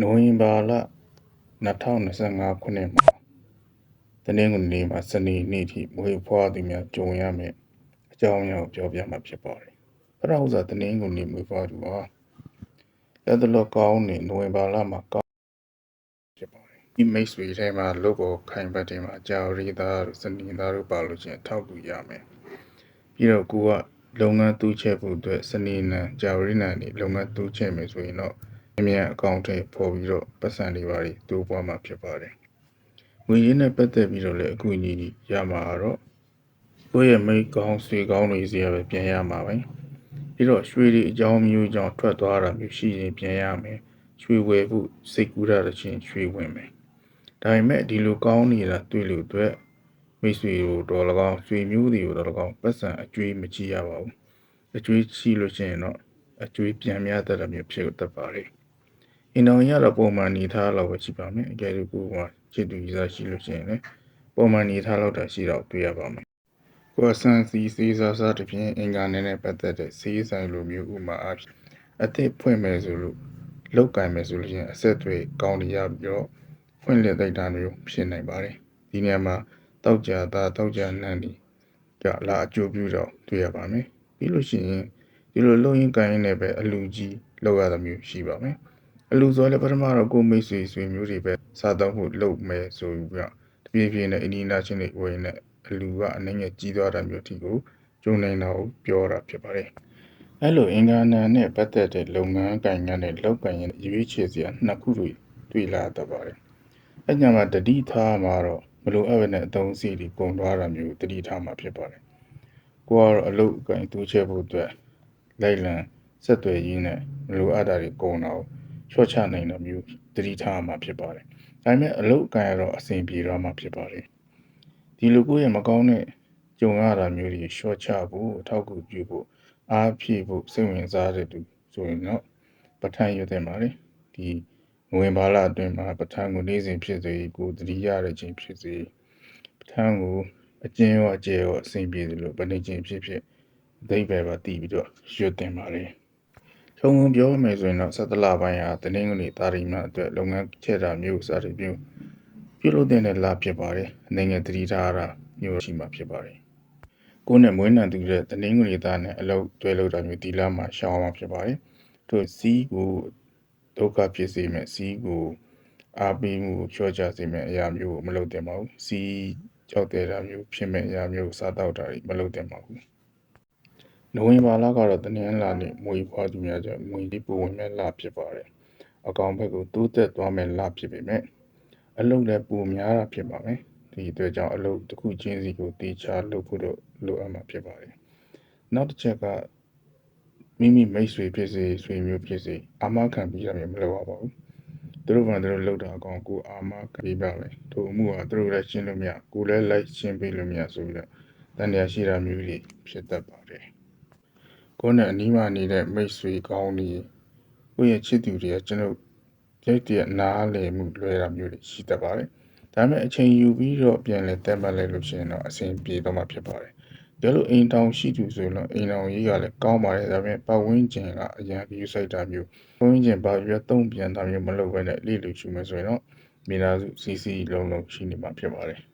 နိုဝင်ဘာလ2025ခုနှစ်မှာတနင်္ဂနွေနေ့မှာစနေနေ့ထိမွေးဖွားသူများကြုံရမယ်အကြောင်းအရာကိုပြောပြမှာဖြစ်ပါတယ်။ပထမဆုံးတနင်္ဂနွေနေ့မွေးဖွားသူဟာလက်တလောကောင်းနေနိုဝင်ဘာလမှာကောင်းဖြစ်ပါတယ်။ဒီမိတ်ဆွေထဲမှာလုတ်ပေါ်ခိုင်ပတ်တယ်မှာကြာရီသားတို့စနေသားတို့ပါလို့ချင်းထောက်ကူရမယ်။ပြီးတော့ကိုကလုပ်ငန်းတူးချက်ဖို့အတွက်စနေနံကြာရီနံနေလုပ်ငန်းတူးချက်မယ်ဆိုရင်တော့ အမြန်အကောင့်ထဲပေါ်ပြီးတော့ပတ်စံတွေပါတွေတိုးပွားမှာဖြစ်ပါတယ်။ငွေရင်းနဲ့ပတ်သက်ပြီးတော့လည်းအကူအညီရမှာတော့ကိုယ့်ရဲ့မိကောင်းဆွေကောင်းတွေစီရပဲပြန်ရမှာပဲ။ပြီးတော့ရွှေတွေအကြောင်းမျိုးကြောင့်ထွက်သွားတာမျိုးရှိရင်ပြန်ရမယ်။ရွှေဝယ်ဖို့စိတ်ကူးရတဲ့ချင်းရွှေဝင်မယ်။ဒါပေမဲ့ဒီလိုကောင်းနေတာတွေ့လို့အတွက်မိတ်ဆွေတို့တော်၎င်းဆွေမျိုးတွေကိုတော်၎င်းပတ်စံအကျွေးမကြည့်ရပါဘူး။အကျွေးရှိလို့ရှိရင်တော့အကျွေးပြန်များတတ်တယ်မျိုးဖြစ်တတ်ပါတယ်။ အင်တော်ရတော့ပုံမှန်နေထားလောက်ပဲရှိပါမယ်အကယ်လို့ကိုယ်ကချစ်သူကြီးစားရှိလို့ရှိရင်လည်းပုံမှန်နေထားလောက်တာရှိတော့တွေ့ရပါမယ်ကိုယ်ဆန်းစီစေးစားစားတဖြင့်အင်္ဂါနဲ့နဲ့ပတ်သက်တဲ့စေးဆိုင်လိုမျိုးဥမာအဖြစ်အသစ်ဖွင့်မယ်ဆိုလို့လောက်ကင်မယ်ဆိုလို့ရှိရင်အဆက်တွေကောင်းနေရပြီးတော့ဖွင့်လက်တိုက်တာမျိုးဖြစ်နိုင်ပါတယ်ဒီနေရာမှာတောက်ကြတာတောက်ကြနှံ့ဒီကလာအကျိုးပြုတော့တွေ့ရပါမယ်ပြီးလို့ရှိရင်ဒီလိုလုံရင်ကိုင်းနေပဲအလူကြီးလောက်ရတာမျိုးရှိပါမယ် အလူဆိုလည်းပထမတော့ကိုမိတ်ဆွေဆွေမျိုးတွေပဲစားတော့မှုလုပ်မယ်ဆိုပြီးတော့တပြေးပြေးနဲ့အနီးနားချင်းတွေဝင်နေအလူကအနှိမ့်ငယ်ကြီးသွားတာမျိုးတိကိုကျုံနေတာကိုပြောတာဖြစ်ပါတယ်အဲ့လိုအင်္ဂါနာနဲ့ပတ်သက်တဲ့လုပ်ငန်းကိုင်ငန်းနဲ့လောက်ကိုင်ရင်ရွေးချယ်စရာနှစ်ခုတွေတွေ့လာတတ်ပါတယ်အဲ့ညမှာတတိထားမှာတော့မလိုအပ်ဘဲနဲ့အသုံးစီတွေပုံသွားတာမျိုးတတိထားမှာဖြစ်ပါတယ်ကိုကတော့အလုပ်ကိုင်တူးချဲဖို့အတွက်လိုက်လံဆက်သွယ်ရင်းနဲ့မလိုအပ်တာတွေကုန်တော့ ချော့ချနိုင်တာမျိုးတတိထားမှာဖြစ်ပါတယ်။ဒါပေမဲ့အလုတ်ကန်ရတော့အဆင်ပြေတော့မှာဖြစ်ပါတယ်။ဒီလိုကိုယ့်ရဲ့မကောင်းတဲ့ကြုံရတာမျိုးတွေချော့ချဖို့အထောက်အကူပြုဖို့အားဖြည့်ဖို့စိတ်ဝင်စားတဲ့သူဆိုရင်တော့ပဋ္ဌာန်းရွတ်တဲ့မှာလေဒီငဝင်ဘာလအတွင်းမှာပဋ္ဌာန်းကိုနေ့စဉ်ဖြစ်စေကိုတတိရတဲ့ချင်းဖြစ်စေပဋ္ဌာန်းကိုအကျဉ်းရောအကျယ်ရောအဆင်ပြေသလိုဗနေချင်းဖြစ်ဖြစ်အသိပဲပါတည်ပြီးတော့ရွတ်တင်ပါလေ။ ခြုံငုံပြောမယ်ဆိုရင်တော့ဆက်တလပိုင်းဟာတနင်္ဂနွေတာရီမအတွက်လုပ်ငန်းချဲ့တာမျိုးစသည်မျိုးပြုလုပ်တဲ့လဖြစ်ပါတယ်။နိုင်ငံတတိထားတာမျိုးရှိမှဖြစ်ပါတယ်။ကိုယ်နဲ့မွေးနံတူတဲ့တနင်္ဂနွေသားနဲ့အလုပ်တွဲလုပ်တာမျိုးဒီလမှာရှောင်အောင်ဖြစ်ပါတယ်။တို့စီးကိုဒုက္ခဖြစ်စေမဲ့စီးကိုအားပေးမှုကိုချော့ချစေမဲ့အရာမျိုးကိုမလုပ်သင့်ပါဘူး။စီးကြောက်တဲ့တာမျိုးဖြစ်မဲ့အရာမျိုးကိုစားတော့တာတွေမလုပ်သင့်ပါဘူး။ နိုဝင်ဘာလကတော့တနင်္လာနေ့မွေးဖွားသူများကြောင့်ငွေကြီးပူဝင်မဲ့လဖြစ်ပါတယ်။အကောင်ဘက်ကိုတိုးတက်သွားမဲ့လဖြစ်ပေမဲ့အလုပ်လည်းပူများတာဖြစ်ပါမယ်။ဒီအတွက်ကြောင့်အလုပ်တစ်ခုချင်းစီကိုတေချာလုပ်ဖို့တော့လိုအပ်မှာဖြစ်ပါတယ်။နောက်တစ်ချက်ကမိမိမိတ်ဆွေဖြစ်စေဆွေမျိုးဖြစ်စေအာမခံပြီးရမယ်မလုပ်ရပါဘူး။သူတို့ကသူတို့လုပ်တာအကောင်ကိုအာမခံပြီးပါမယ်။ထို့အမှုဟာသူတို့လည်းရှင်းလို့မရကိုလည်းလိုက်ရှင်းပေးလို့မရဆိုပြီးတော့တန်တရားရှိတာမျိုးတွေဖြစ်တတ်ပါတယ်။ ကိုယ်နဲ့အနီးမှာနေတဲ့မိတ်ဆွေကောင်းတွေကိုယ့်ရဲ့ချစ်သူတွေကကျွန်တော်ရိုက်တဲ့နားလည်မှုလွဲတာမျိုးတွေရှိတတ်ပါတယ်။ဒါပေမဲ့အချိန်ယူပြီးတော့ပြန်လဲတက်မှတ်လိုက်လို့ရှိရင်တော့အဆင်ပြေတော့မှာဖြစ်ပါတယ်။ဒါလို့အိမ်တောင်ရှိသူဆိုတော့အိမ်တောင်ကြီးကလည်းကောင်းပါတယ်ဒါပေမဲ့ပတ်ဝန်းကျင်ကအရန်ပြီးစိုက်တာမျိုးပတ်ဝန်းကျင်ဘာပြတုံ့ပြန်တာမျိုးမလုပ်ဘဲနဲ့လိလူရှုမယ်ဆိုရင်တော့မိသားစုစီစီလုံးလုံးရှိနေမှာဖြစ်ပါတယ်။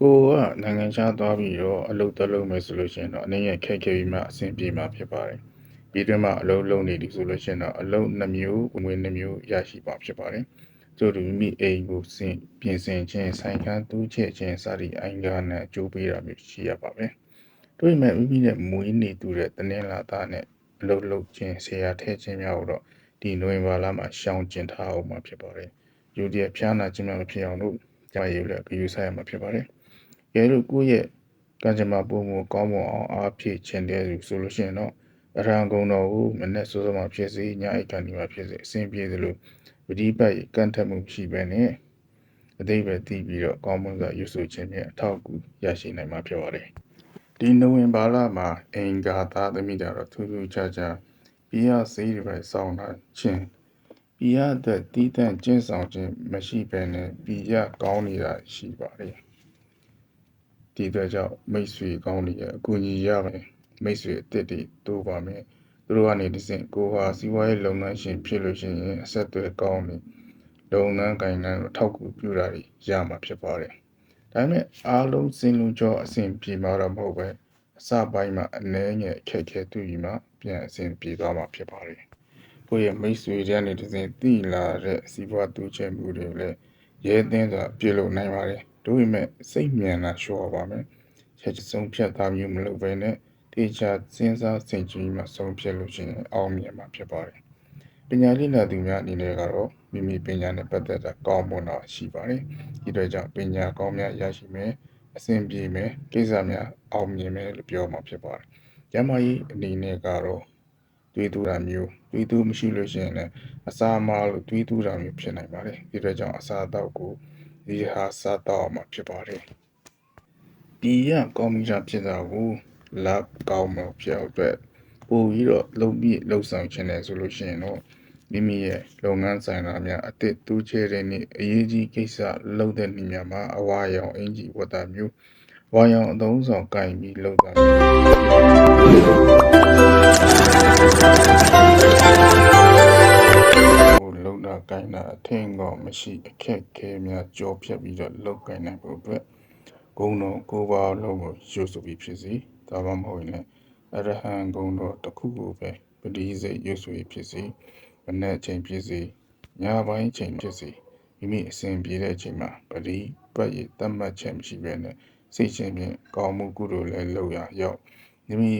ကိုကနိုင်ငံခြားသွားပြီးတော့အလုပ်တက်လုပ်မယ်ဆိုလို့ရှိရင်တော့အနေနဲ့ခက်ခဲပြီးမှအဆင်ပြေမှာဖြစ်ပါတယ်။ပြည်တွင်းမှာအလုပ်လုပ်နေပြီဆိုလို့ရှိရင်တော့အလုပ်နှမျိုးငွေနှမျိုးရရှိပါဖြစ်ပါတယ်။ကျို့လူမိမိအိမ်ကိုစင်ပြင်ဆင်ခြင်းဆိုင်ခန်းတူးချက်ခြင်းစသည့်အင်္ဂါနဲ့အကျိုးပေးတာမျိုးရှိရပါပဲ။တွေ့မဲ့မိမိနဲ့မွေးနေသူတဲ့တနင်္လာသားနဲ့အလုပ်လုပ်ခြင်းဆရာထဲခြင်းများကိုတော့ဒီနိုဝင်ဘာလမှာရှောင်ကျင်ထားအောင်မှာဖြစ်ပါတယ်။ယူဒီယဖျားနာခြင်းမှမဖြစ်အောင်လို့ကြာရည်လည်းဂရုစိုက်ရမှာဖြစ်ပါတယ်။ ရဲလို့ကိုယ့်ရဲ့ကံကြမ္မာပုံမကောင်းမွန်အောင်အားဖြည့်ခြင်းတဲ့ဆိုလို့ရှိရင်တော့အရဟံဂုံတော်ကိုမနဲ့စိုးစိုးမှဖြစ်စေညအိတ်ကန်ဒီမှာဖြစ်စေအစဉ်ပြေသလိုပဋိပတ်ကန့်ထက်မှုရှိပဲနဲ့အသေးပဲတည်ပြီးတော့ကောင်းမွန်စွာရွတ်ဆိုခြင်းနဲ့အထောက်အကူရရှိနိုင်မှာဖြစ်ပါတယ်ဒီနိုဝင်ဘာလမှာအင်္ဂါသားသမီးတော်ထူးထူးခြားခြားပြရစေးတွေပဲစောင်းတာချင်းပြရတဲ့တီးတန့်ကျင့်ဆောင်ခြင်းမရှိဘဲနဲ့ပြရကောင်းနေတာရှိပါတယ် ဒီအတွက်ကြောင့်မိတ်ဆွေကောင်းတွေရဲ့အကူအညီရမယ်မိတ်ဆွေအစ်စ်တွေတိုးပါမယ်သူသူတို့ကနေတစ်ဆင့်ကိုဟာစီးပွားရေးလုပ်ငန်းရှင်ဖြစ်လို့ရှိရင်အဆက်အသွယ်ကောင်းတယ်လုပ်ငန်းကိုင်ငန်းကိုထောက်ကူပြုတာတွေရမှာဖြစ်ပါတယ်ဒါပေမဲ့အားလုံးစင်လုံးကြောအဆင်ပြေမှာတော့မဟုတ်ပဲအစပိုင်းမှာအနည်းငယ်အခက်အခဲတွေ့ပြီးမှပြန်အဆင်ပြေသွားမှာဖြစ်ပါတယ်ကိုယ့်ရဲ့မိတ်ဆွေတွေကနေတစ်ဆင့်တည်လာတဲ့စီးပွားတူချဲမှုတွေလည်းရဲသင်းစွာပြုလုပ်နိုင်ပါတယ် တို့ပေမဲ့စိတ်မြန်တာလျှော့ပါမယ်ချက်ဆုံးဖြတ်သားမျိုးမလုပ်ဘဲနဲ့တေချာစဉ်းစားဆင်ခြင်မှဆုံးဖြတ်လို့ရှိရင်အောင်မြင်မှာဖြစ်ပါတယ်ပညာလိလာသူများအနေနဲ့ကတော့မိမိပညာနဲ့ပတ်သက်တာကောင်းမွန်တာရှိပါတယ်ဒီအတွက်ကြောင့်ပညာကောင်းများရရှိမယ်အဆင်ပြေမယ်ကိစ္စများအောင်မြင်မယ်လို့ပြောမှာဖြစ်ပါတယ်ကျမ်းမာရေးအနေနဲ့ကတော့တွေးတူတာမျိုးတွေးတူမရှိလို့ရှိရင်လည်းအစာအမားလို့တွေးတူတာမျိုးဖြစ်နိုင်ပါတယ်ဒီအတွက်ကြောင့်အစာအသောက်ကို ဒီဟာစားတော့မှာဖြစ်ပါတယ်ဒီရကောင်းမြတ်ဖြစ်တာကိုလက်ကောင်းမှဖြစ်အောင်အတွက်ပို့ပြီးတော့လုံပြီးလှုပ်ဆောင်ခြင်းနဲ့ဆိုလို့ရှိရင်တော့မိမိရဲ့လုပ်ငန်းဆိုင်ရာများအစ်စ်တူးချဲတဲ့နေ့အရေးကြီးကိစ္စလုပ်တဲ့နေ့များမှာအဝါရောင်အင်ဂျီဝတ်တာမျိုးဝါရောင်အသုံးဆောင်ကင်ပြီးလုပ်တာမျိုး လုံတာကိုင်းတာအထင်ကောမရှိအခက်ခဲများကြောဖြတ်ပြီးတော့လောက်ကင်နိုင်ဖို့အတွက်ဂုံတော်ကိုပါလုံးကိုရွတ်ဆိုပြီးဖြစ်စီဒါမှမဟုတ်ရင်လည်းအရဟံဂုံတော်တစ်ခုကိုပဲပတိစိတ်ရွတ်ဆိုပြီးဖြစ်စီမနေ့ချိန်ဖြစ်စီညပိုင်းချိန်ဖြစ်စီမိမိအစဉ်ပြေတဲ့အချိန်မှာပတိပတ်ရတတ်မှတ်ချက်မရှိဘဲနဲ့စိတ်ချင်းဖြင့်ကောင်းမှုကုသိုလ်လည်းလုပ်ရရောက်မိမိ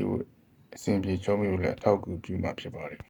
အစဉ်ပြေချုံးမှုလည်းအထောက်အကူပြုမှာဖြစ်ပါတယ်